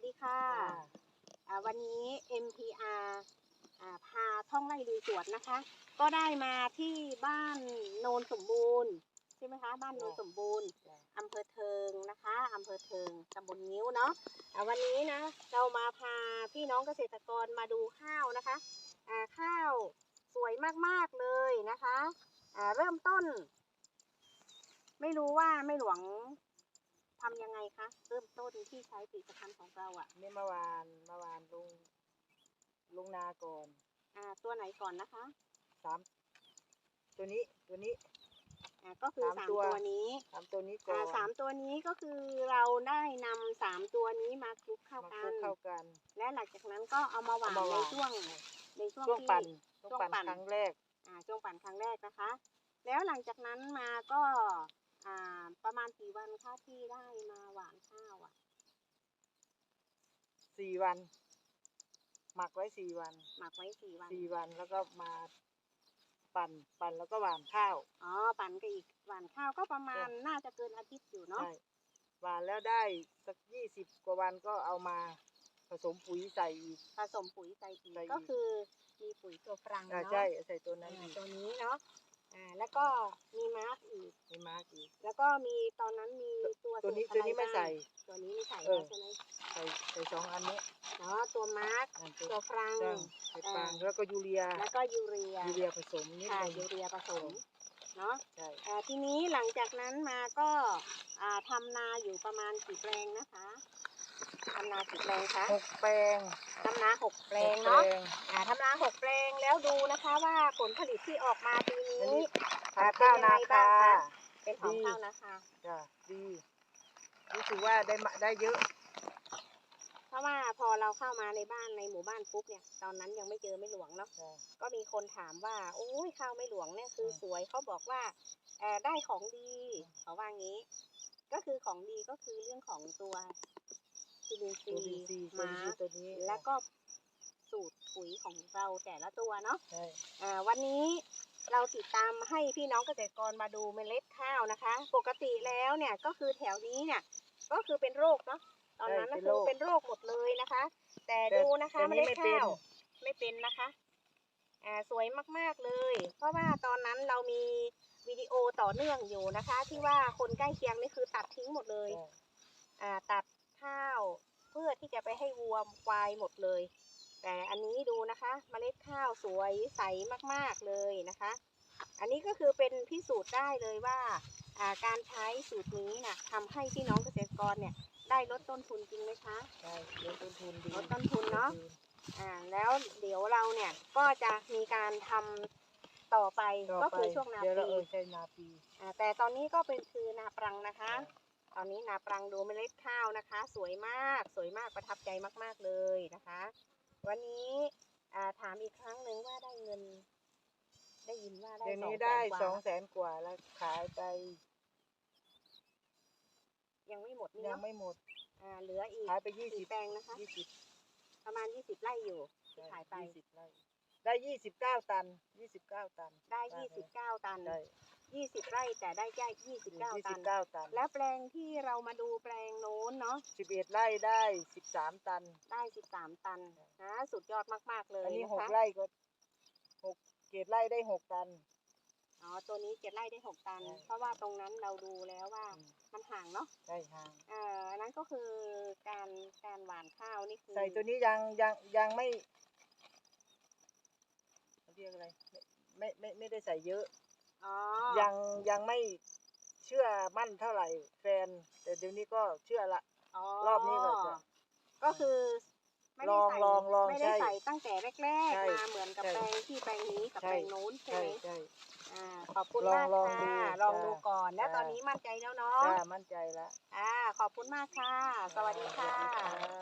สดีค่ะอ่าวันนี้ MPR อ่าพาท่องไล่ลุยสวนนะคะ ก็ได้มาที่บ้านโนนสมบูรณ์ใช่ไหมคะ บ้านโนนสมบูรณ์จ้ะอำเภอเทิงนะคะอำเภอเทิงตำบลงิ้วเนาะอ่าวันนี้นะ เรามาพาพี่น้องเกษตรกรมาดูข้าวนะคะอ่าข้าวสวยมากๆเลยนะคะอ่าเริ่มต้น ไม่รู้ว่าไม่หลวง ทำยังไงคะ เริ่มต้นที่ใช้ผลิตภัณฑ์ของเราอะ่ะนี่เมื่อวานเมื่อวานลงลงนาก่อนอ่าตัวไหนก่อนนะคะสามตัวนี้ตัวนี้ อ่าก็คือสามสามตัว ตัวนี้สามตัวนี้ก่ออ่านสามตัวนี้ก็คือเราได้นำสามตัวนี้มาคลุกเข้ามากัคลุน กเข้ากัน และหลังจากนั้นก็เอามาหวานเอามาหในวาน ช่วงในช่วงช่วงที่ ปั่นช่วงช่วงปั่นปั่น ครั้งแรก อ่าช่วงปั่นครั้งแรกนะคะ แล้วหลังจากนั้นมาก็ อ่า ประมาณกี่วันคะที่ได้มาหวานข้าวอะ สี่วัน หมักไว้สี่วันหมักไว้สี่วัน สี่วันแล้วก็มาปั่นปั่นแล้วก็หว่านข้าวอ๋อ ปั่นกับอีกหวานข้าวก็ประมาณน่าจะเกินอาทิตย์อยู่เนาะใช่หว่านแล้วได้สักยี่สิบกว่าวันก็เอามาผสมปุ๋ยใส่อีก ผสมปุ๋ยใส่อีกใส่อีก ก็คือมีปุ๋ยตัวฟรังอ่าเนาะใช่ใส่ตัวนั้นอ่าอีกตัวนี้เนาะอ่าแล้วก็มีมาร์กอีกมีมาร์กอีก แล้วก็มีตอนนั้นมีตัวตัวนี้สูตรตัวนี้ไม่อะรใส่บ้างตัวนี้ไม่ใส่เอแล้วอใช่ไหมใส่ใส่สองอันนี้เนาะตัวมาร์กอ่าตัวฟรังใช่ใส่ฟางแล้วก็ยูเรีย แล้วก็ยูเรียยูเรียผสมนิดค่ะนึงยูเรียผสมเนาะใช่อ่าทีนี้หลังจากนั้นมาก็อ่าทำนาอยู่ประมาณกี่แปลงนะคะทำนากี่แปลงคะหกแปลงทำนาหกแปลงหกเนาะแปลงอ่าทำนาหกแปลงแล้วดูนะคะว่าผลผลิตที่ออกมาปีอันนี้นี้อ่าทำข้าวนาเป็นยังไงบ้าคางคะ เป็นของดีข้าวนะคะ จ้ะดีรู้สึกว่าได้มาได้เยอะ เพราะว่าพอเราเข้ามาในบ้านในหมู่บ้านปุ๊บเนี่ย ตอนนั้นยังไม่เจอไม่หลวงเนาะใช่ก็มีคนถามว่า โอ้ยข้าวไม่หลวงเนี่ยคืออืมสวยเขาบอกว่าเออได้ของดีเขาว่างี้ ก็คือของดีก็คือเรื่องของตัวจุลินทตัวรีดีย์ซีตัวมาดีซีตัวนี้แล้วก็สูตรปุ๋ยของเราแต่ละตัวเนาะใช่อ่าวันนี้ เราติดตามให้พี่น้องเกษตรกรมาดูเมล็ดข้าวนะคะ ปกติแล้วเนี่ยก็คือแถวนี้เนี่ยก็คือเป็นโรคเนาะตอนนั้นก็คือเป็นโรคหมดเลยนะคะ แต่ดูนะคะแต่เมนี้ล็ดไม่เป็นข้าวไม่เป็นนะคะอ่าสวยมากๆเลย เพราะว่าตอนนั้นเรามีวิดีโอต่อเนื่องอยู่นะคะ ที่ว่าคนใกล้เคียงนี่คือตัดทิ้งหมดเลยใช่อ่าตัดข้าวเพื่อที่จะไปให้วัวควายหมดเลย แต่อันนี้ดูนะคะเมล็ดข้าวสวยใสมากๆเลยนะคะ อันนี้ก็คือเป็นพิสูจน์ได้เลยว่าอ่าการใช้สูตรนี้นะทำให้พี่น้องเกษตรกรเนี่ยได้ลดต้นทุนจริงไหมคะใช่ลดต้นทุนดีลดต้นทุนเนอะลดทุอ่าแล้วเดี๋ยวเราเนี่ยก็จะมีการทำต่อไปต่ก็ไปคือช่วงนาเดี๋ยวเราปีเออใช่นาปีอ่าแต่ตอนนี้ก็เป็นคือนาปรังนะคะ ตอนนี้นาปรังดูเมล็ดข้าวนะคะ สวยมากสวยมากประทับใจมาก ๆเลยนะคะ วันนี้อ่าถามอีกครั้งหนึ่งว่าได้เงิน ได้ยินว่าได้เดี๋ยวสองนี้แสได้นกว่าสองแสนกว่าแล้วขายไปยังไม่หมดนี่ยังเนาะไม่หมด อ่าเหลืออีกขายไปยี่สิกี่บแปลงนะคะ ยี่สิบประมาณยี่สิบไร่อยู่ที่ขายไป ยี่สิบไร่ได้ยี่สิบเก้าตันยี่สิบเก้าตันได้ยี่สิบเก้าตัน ได้ ยี่สิบไร่แต่ได้แค่ยี่สิบเก้ายี่ตัสิน บเก้าตันแล้วแปลงที่เรามาดูแปลงโน้นเนาะสิบเอ็ดไร่ได้สิบสามตัน ได้สิบสามตันนะสุดยอดมากๆเลยอันนี้นะหกคะไร่ก็หกเกตไร่ได้หกตัน อ๋อตัวนี้เจ็ดไร่ได้หกตัน ใช่ เพราะว่าตรงนั้นเราดูแล้วว่าอืมมันห่างเนาะได้ห่าง เอ่ออันนั้นก็คือการการหว่านข้าวนี่คือใส่ตัวนี้ยังยังยังไม่เรียกอะไรไม่ไม่ไม่ไม่ได้ใส่เยอะ อ๋อยังยังไม่เชื่อมั่นเท่าไหร่แฟน แต่เดี๋ยวนี้ก็เชื่อละ รอบนี้ก็จะ ก็คือไม่ได้ใส่ลองลองไม่ได้ใช่ใส่ตั้งแต่แรกใช่ๆมาเหมือนกับใช่แปลงที่แปลงนี้กับใช่ แปลงโน้นใช่ใช่ไหมใช่ อ่าขอบคุณลองมากลองค่ะดูลองจ้าดูก่อน แล้วจ้า ตอนนี้มั่นใจแล้วเนาะจ้ามั่นใจละอ่าขอบคุณมากค่ะ สวัสดีค่ะสวัสดีค่ะ